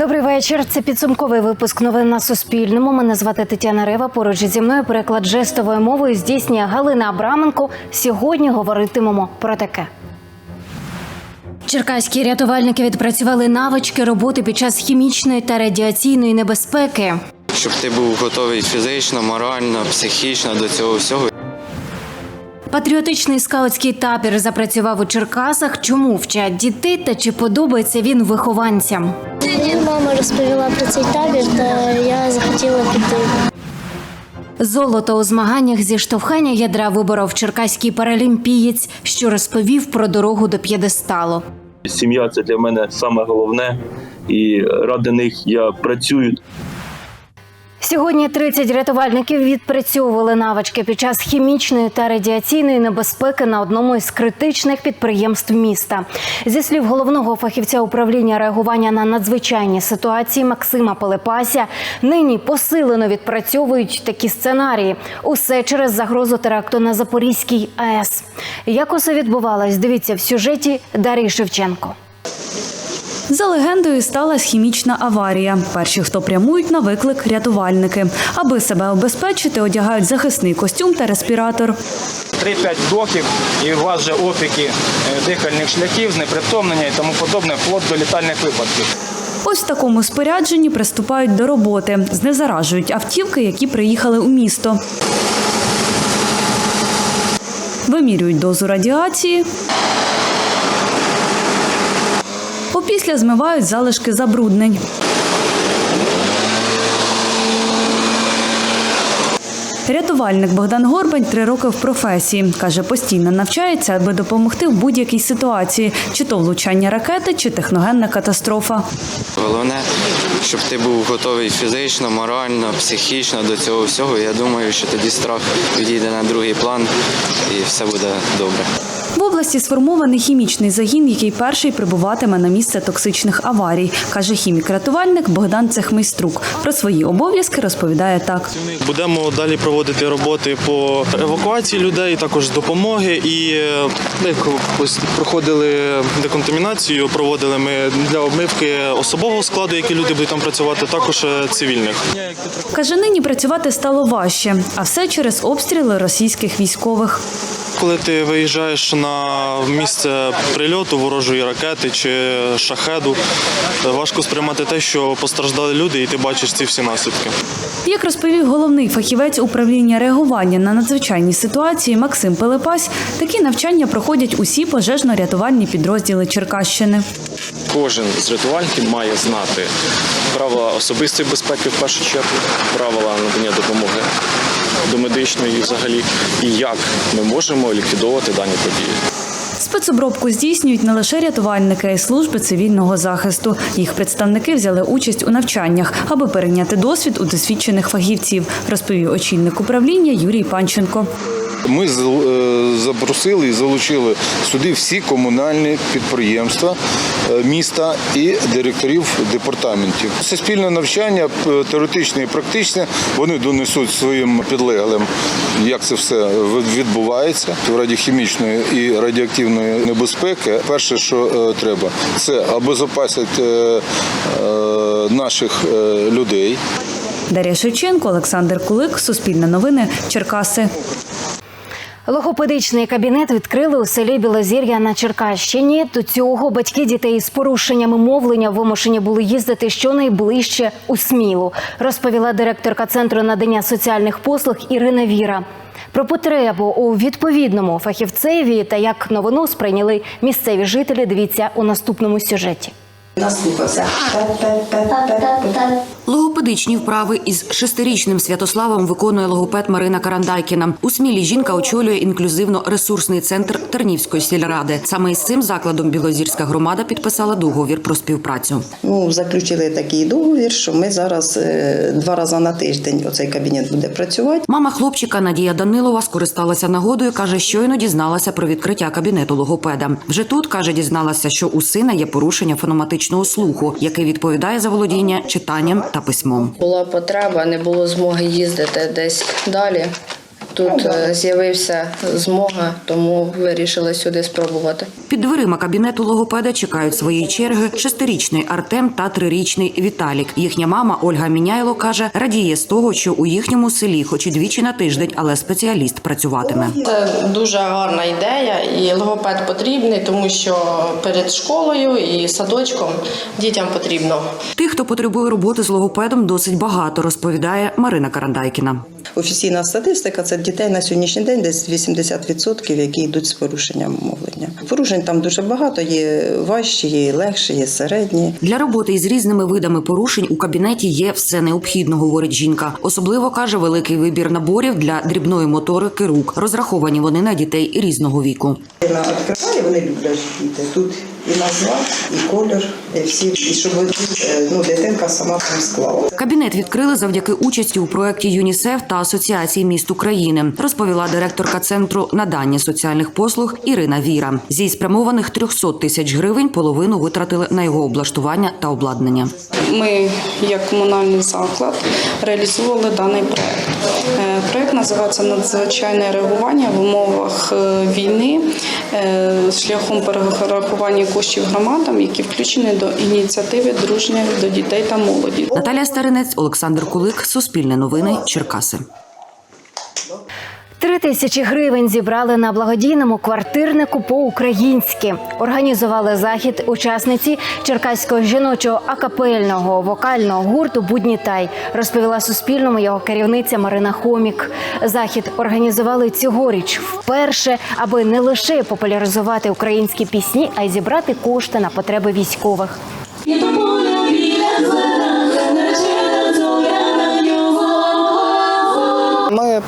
Добрий вечір. Це підсумковий випуск новин на Суспільному. Мене звати Тетяна Рева. Поруч зі мною переклад жестовою мовою здійснює Галина Абраменко. Сьогодні говоритимемо про таке. Черкаські рятувальники відпрацювали навички роботи під час хімічної та радіаційної небезпеки. щоб ти був готовий фізично, морально, психічно до цього всього. Патріотичний скаутський табір запрацював у Черкасах. Чому вчать дітей та чи подобається він вихованцям? Мені мама розповіла про цей табір, та я захотіла піти. Золото у змаганнях зі штовхання ядра виборов черкаський паралімпієць, що розповів про дорогу до п'єдесталу. Сім'я це для мене саме головне, і ради них я працюю. Сьогодні 30 рятувальників відпрацьовували навички під час хімічної та радіаційної небезпеки на одному із критичних підприємств міста. Зі слів головного фахівця управління реагування на надзвичайні ситуації Максима Пилипася, нині посилено відпрацьовують такі сценарії. Усе через загрозу теракту на Запорізькій АЕС. Як усе відбувалось, дивіться в сюжеті Дарії Шевченко. За легендою сталася хімічна аварія. Перші, хто прямують на виклик, рятувальники. Аби себе обезпечити, одягають захисний костюм та респіратор. 3-5 вдохів, і у вас вже опіки е, дихальних шляхів, знепритомнення і тому подобне, вплоть до літальних випадків. Ось в такому спорядженні приступають до роботи. Знезаражують автівки, які приїхали у місто. Вимірюють дозу радіації. Опісля змивають залишки забруднень. Рятувальник Богдан Горбань три роки в професії. Каже, постійно навчається, аби допомогти в будь-якій ситуації, чи то влучання ракети, чи техногенна катастрофа. Головне, щоб ти був готовий фізично, морально, психічно до цього всього. Я думаю, що тоді страх відійде на другий план і все буде добре. В області сформований хімічний загін, який перший прибуватиме на місце токсичних аварій, каже хімік-рятувальник Богдан Цехмейструк. Про свої обов'язки розповідає так. Будемо далі проводити роботи по евакуації людей, також допомоги. І е, як проходили деконтамінацію, проводили ми для обмивки особового складу, які люди будуть там працювати, також е, цивільних. Каже, нині працювати стало важче, а все через обстріли російських військових. Коли ти виїжджаєш на місце прильоту ворожої ракети чи шахеду, важко сприймати те, що постраждали люди, і ти бачиш ці всі наслідки. Як розповів головний фахівець управління реагування на надзвичайні ситуації Максим Пилипась, такі навчання проходять усі пожежно-рятувальні підрозділи Черкащини. Кожен з рятувальників має знати правила особистої безпеки в першу чергу, правила надання допомоги до медичної взагалі, і як ми можемо ліквідовувати дані події. Спецобробку здійснюють не лише рятувальники, а й служби цивільного захисту. Їх представники взяли участь у навчаннях, аби перейняти досвід у досвідчених фахівців, розповів очільник управління Юрій Панченко. Ми е, запросили і залучили сюди всі комунальні підприємства е, міста і директорів департаментів. Це спільне навчання, е, теоретичне і практичне. Вони донесуть своїм підлеглим, як це все від- відбувається в раді хімічної і радіоактивної небезпеки. Перше, що треба, це обезопасити е, е, наших людей. Дар'я Шевченко, Олександр Кулик, Суспільне новини, Черкаси. Логопедичний кабінет відкрили у селі Білозір'я на Черкащині. До цього батьки дітей з порушеннями мовлення вимушені були їздити щонайближче у Смілу, розповіла директорка центру надання соціальних послуг Ірина Віра. Про потребу у відповідному фахівцеві та як новину сприйняли місцеві жителі. Дивіться у наступному сюжеті. Наслухався. Логопедичні вправи із шестирічним Святославом виконує логопед Марина Карандайкіна. У Смілі жінка очолює інклюзивно-ресурсний центр Тернівської сільради. Саме із цим закладом Білозірська громада підписала договір про співпрацю. Ну, заключили такий договір, що ми зараз е, два рази на тиждень оцей кабінет буде працювати. Мама хлопчика Надія Данилова скористалася нагодою. каже, щойно дізналася про відкриття кабінету логопеда. Вже тут каже, дізналася, що у сина є порушення фономатичного слуху, який відповідає за володіння читанням та письмом. Була потреба, не було змоги їздити десь далі. Тут е, з'явився змога, тому вирішили сюди спробувати. Під дверима кабінету логопеда чекають своєї черги шестирічний Артем та трирічний Віталік. Їхня мама Ольга Міняйло каже, радіє з того, що у їхньому селі, хоч і двічі на тиждень, але спеціаліст працюватиме. Це дуже гарна ідея, і логопед потрібний, тому що перед школою і садочком дітям потрібно. Тих, хто потребує роботи з логопедом, досить багато, розповідає Марина Карандайкіна. Офіційна статистика це дітей на сьогоднішній день десь 80%, які йдуть з порушенням мовлення. Порушень там дуже багато, є важчі, є легші, є середні. Для роботи із різними видами порушень у кабінеті є все необхідно, говорить жінка. Особливо каже великий вибір наборів для дрібної моторики рук. Розраховані вони на дітей різного віку. Вона відкриває, вони люблять діти. Тут і назва, і колір, і всі, і щоб е, ну, дитинка сама там склала. Кабінет відкрили завдяки участі у проєкті ЮНІСЕФ та Асоціації міст України, розповіла директорка центру надання соціальних послуг Ірина Віра. Зі спрямованих 300 тисяч гривень половину витратили на його облаштування та обладнання. Ми, як комунальний заклад, реалізовували даний проект. Е, Проект називається Надзвичайне реагування в умовах е, війни шляхом перерахування коштів громадам, які включені до ініціативи дружня до дітей та молоді. Наталія Старинець, Олександр Кулик, Суспільне новини, Черкаси. Три тисячі гривень зібрали на благодійному квартирнику по-українськи. Організували захід учасниці Черкаського жіночого акапельного вокального гурту Буднітай. Розповіла Суспільному його керівниця Марина Хомік. Захід організували цьогоріч вперше, аби не лише популяризувати українські пісні, а й зібрати кошти на потреби військових.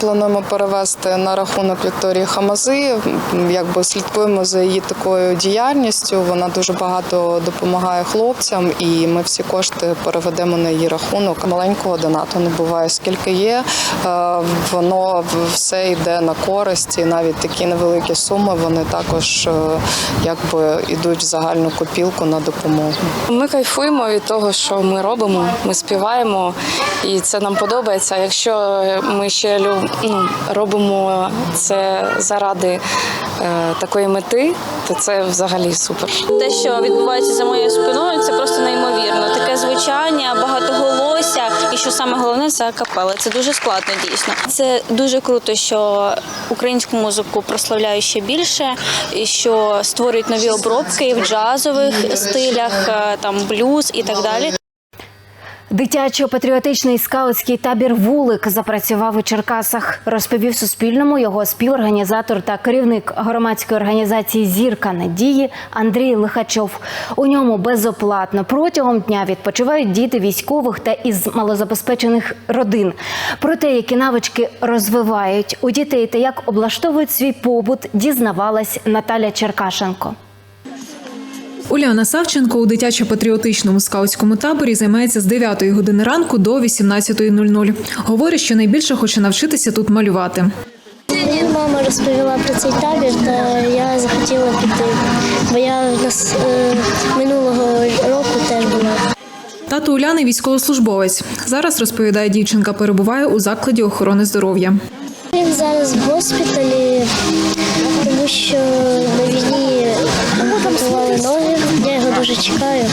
Плануємо перевести на рахунок Вікторії Хамази. Якби слідкуємо за її такою діяльністю. Вона дуже багато допомагає хлопцям, і ми всі кошти переведемо на її рахунок. Маленького донату не буває. Скільки є, е, воно все йде на користь, і навіть такі невеликі суми вони також е, якби йдуть в загальну копілку на допомогу. Ми кайфуємо від того, що ми робимо. Ми співаємо, і це нам подобається. Якщо ми ще лю- ну, робимо це заради е, такої мети, то це взагалі супер. Те, що відбувається за моєю спиною, це просто неймовірно. Таке звучання, багатоголосся, і що саме головне це акапела. Це дуже складно дійсно. Це дуже круто, що українську музику прославляють ще більше, і що створюють нові обробки в джазових стилях, е, там блюз і так далі. Дитячо-патріотичний скаутський табір Вулик запрацював у Черкасах. Розповів Суспільному його співорганізатор та керівник громадської організації Зірка надії Андрій Лихачов. У ньому безоплатно протягом дня відпочивають діти військових та із малозабезпечених родин. Про те, які навички розвивають у дітей та як облаштовують свій побут, дізнавалась Наталя Черкашенко. Уляна Савченко у дитячо-патріотичному скаутському таборі займається з 9 години ранку до 18.00. Говорить, що найбільше хоче навчитися тут малювати. Мені мама розповіла про цей табір, та я захотіла піти, бо я нас е, минулого року теж була. Тато Уляни військовослужбовець. Зараз розповідає дівчинка, перебуває у закладі охорони здоров'я. Він зараз в госпіталі, тому що на війні ампутували ноги. Дуже чекаю.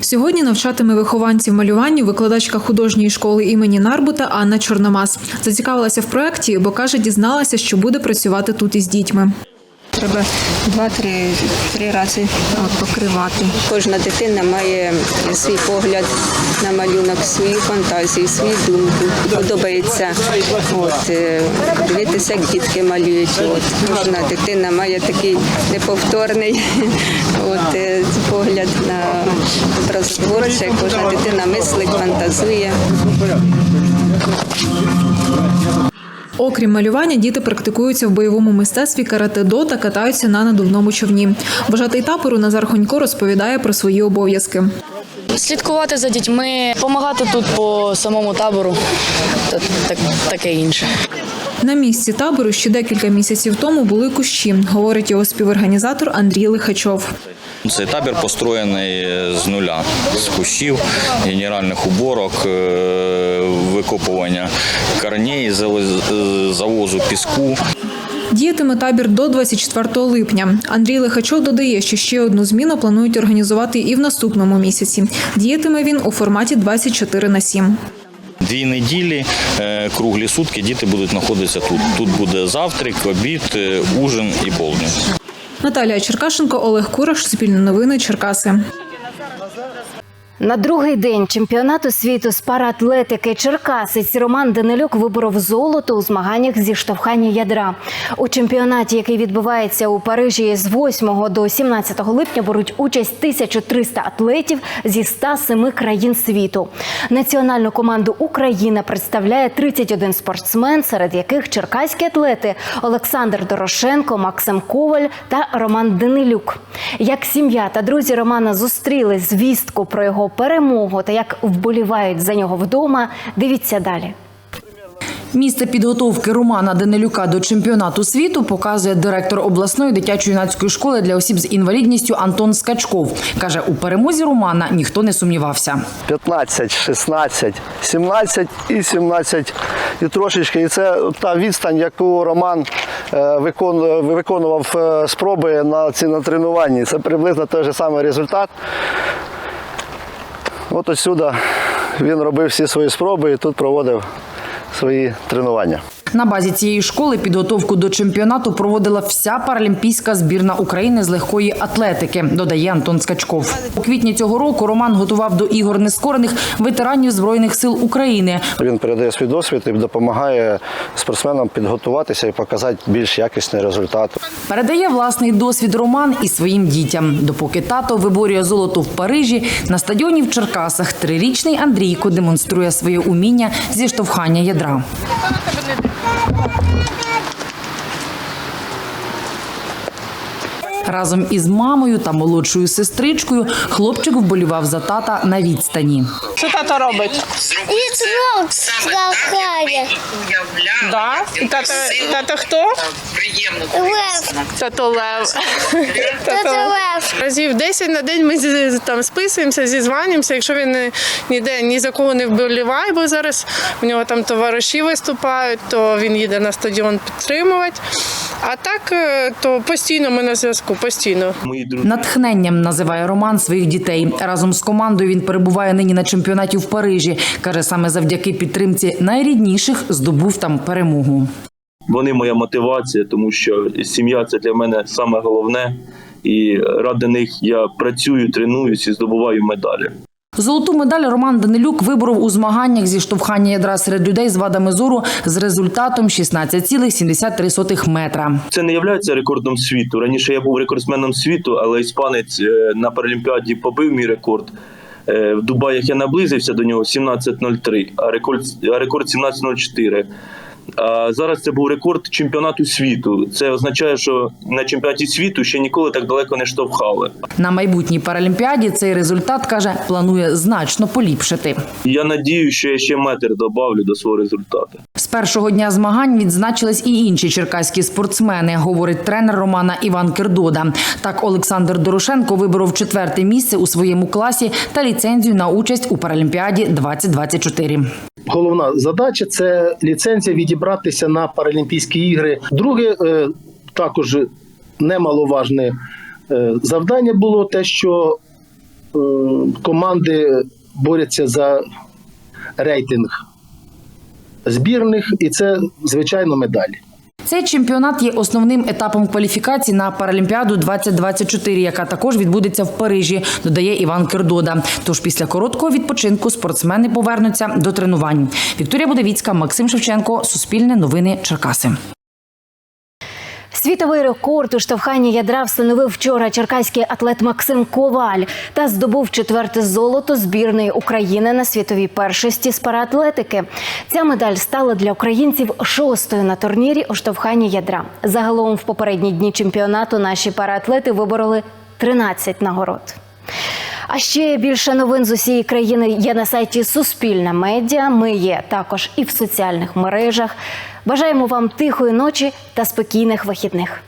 Сьогодні навчатиме вихованців малюванню викладачка художньої школи імені Нарбута Анна Чорномас. Зацікавилася в проєкті, бо каже, дізналася, що буде працювати тут із дітьми. Треба два-три три рази покривати. Кожна дитина має свій погляд на малюнок, свою фантазію, свою думку. Подобається от, е, дивитися, як дітки малюють. От, кожна дитина має такий неповторний от, е, погляд на образ творче. Кожна дитина мислить, фантазує. Окрім малювання, діти практикуються в бойовому мистецтві каратедо та катаються на надувному човні. Вожатий табору Назар Хонько розповідає про свої обов'язки. Слідкувати за дітьми, допомагати тут по самому табору та таке інше. На місці табору ще декілька місяців тому були кущі, говорить його співорганізатор Андрій Лихачов. Цей табір построєний з нуля, з кущів, генеральних уборок, е, викопування корней, завоз- завозу піску. Діятиме табір до 24 липня. Андрій Лихачов додає, що ще одну зміну планують організувати і в наступному місяці. Діятиме він у форматі 24 на 7. Дві неділі, е, круглі сутки діти будуть знаходитися тут. Тут буде завтрак, обід, е, ужин і полдень. Наталія Черкашенко, Олег Кураш, Суспільне новини, Черкаси. На другий день чемпіонату світу з параатлетики Черкасець Роман Данилюк виборов золото у змаганнях зі штовхання ядра. У чемпіонаті, який відбувається у Парижі з 8 до 17 липня, беруть участь 1300 атлетів зі 107 країн світу. Національну команду Україна представляє 31 спортсмен, серед яких черкаські атлети Олександр Дорошенко, Максим Коваль та Роман Данилюк. Як сім'я та друзі Романа зустріли звістку про його перемогу та як вболівають за нього вдома, дивіться далі. Місце підготовки Романа Данилюка до чемпіонату світу показує директор обласної дитячо-юнацької школи для осіб з інвалідністю Антон Скачков. Каже, у перемозі Романа ніхто не сумнівався. 15, 16, 17 і 17 і трошечки. І це та відстань, яку Роман е, виконував е, спроби на, ці, на тренуванні. Це приблизно той же самий результат. От отсюди він робив всі свої спроби і тут проводив свої тренування. На базі цієї школи підготовку до чемпіонату проводила вся паралімпійська збірна України з легкої атлетики, додає Антон Скачков. У квітні цього року Роман готував до ігор нескорених ветеранів збройних сил України. Він передає свій досвід і допомагає спортсменам підготуватися і показати більш якісний результат. Передає власний досвід Роман і своїм дітям. Допоки тато виборює золото в Парижі, на стадіоні в Черкасах трирічний Андрійко демонструє своє уміння зі штовхання ядра. Разом із мамою та молодшою сестричкою хлопчик вболівав за тата на відстані. Що тато робить? Скакає. Да? І Тато, тато хто? Лев. Тато Лев. Тато Лев. Разів 10 на день ми зі- там списуємося, зізванюємося. Якщо він не- ніде ні за кого не вболіває, бо зараз у нього там товариші виступають, то він їде на стадіон підтримувати. А так, е, то постійно ми на зв'язку, постійно. Натхненням називає Роман своїх дітей. Разом з командою він перебуває нині на чемпіонаті в Парижі. Каже, саме завдяки підтримці найрідніших здобув там перемогу. Вони моя мотивація, тому що сім'я це для мене саме головне. І ради них я працюю, тренуюсь і здобуваю медалі. Золоту медаль Роман Данилюк виборов у змаганнях зі штовхання ядра серед людей з вадами зору з результатом 16,73 метра. Це не є рекордом світу. Раніше я був рекордсменом світу, але іспанець е, на Паралімпіаді побив мій рекорд. Е, В Дубаях я наблизився до нього 17.03, а рекорд, а рекорд 17.04. А зараз це був рекорд чемпіонату світу. Це означає, що на чемпіонаті світу ще ніколи так далеко не штовхали. На майбутній паралімпіаді цей результат каже, планує значно поліпшити. Я надію, що я ще метр добавлю до свого результату. З першого дня змагань відзначились і інші черкаські спортсмени, говорить тренер Романа Іван Кирдода. Так, Олександр Дорошенко виборов четверте місце у своєму класі та ліцензію на участь у Паралімпіаді 2024. Головна задача це ліцензія відібратися на Паралімпійські ігри. Друге, е, також немаловажне е, завдання було те, що е, команди борються за рейтинг збірних, і це звичайно медалі. Цей чемпіонат є основним етапом кваліфікації на Паралімпіаду 2024, яка також відбудеться в Парижі, додає Іван Кирдода. Тож після короткого відпочинку спортсмени повернуться до тренувань. Вікторія Будовіцька, Максим Шевченко, Суспільне новини, Черкаси. Світовий рекорд у штовханні ядра встановив вчора черкаський атлет Максим Коваль та здобув четверте золото збірної України на світовій першості з параатлетики. Ця медаль стала для українців шостою на турнірі у штовханні ядра. Загалом в попередні дні чемпіонату наші параатлети вибороли 13 нагород. А ще більше новин з усієї країни є на сайті Суспільна медіа. Ми є також і в соціальних мережах. Бажаємо вам тихої ночі та спокійних вихідних.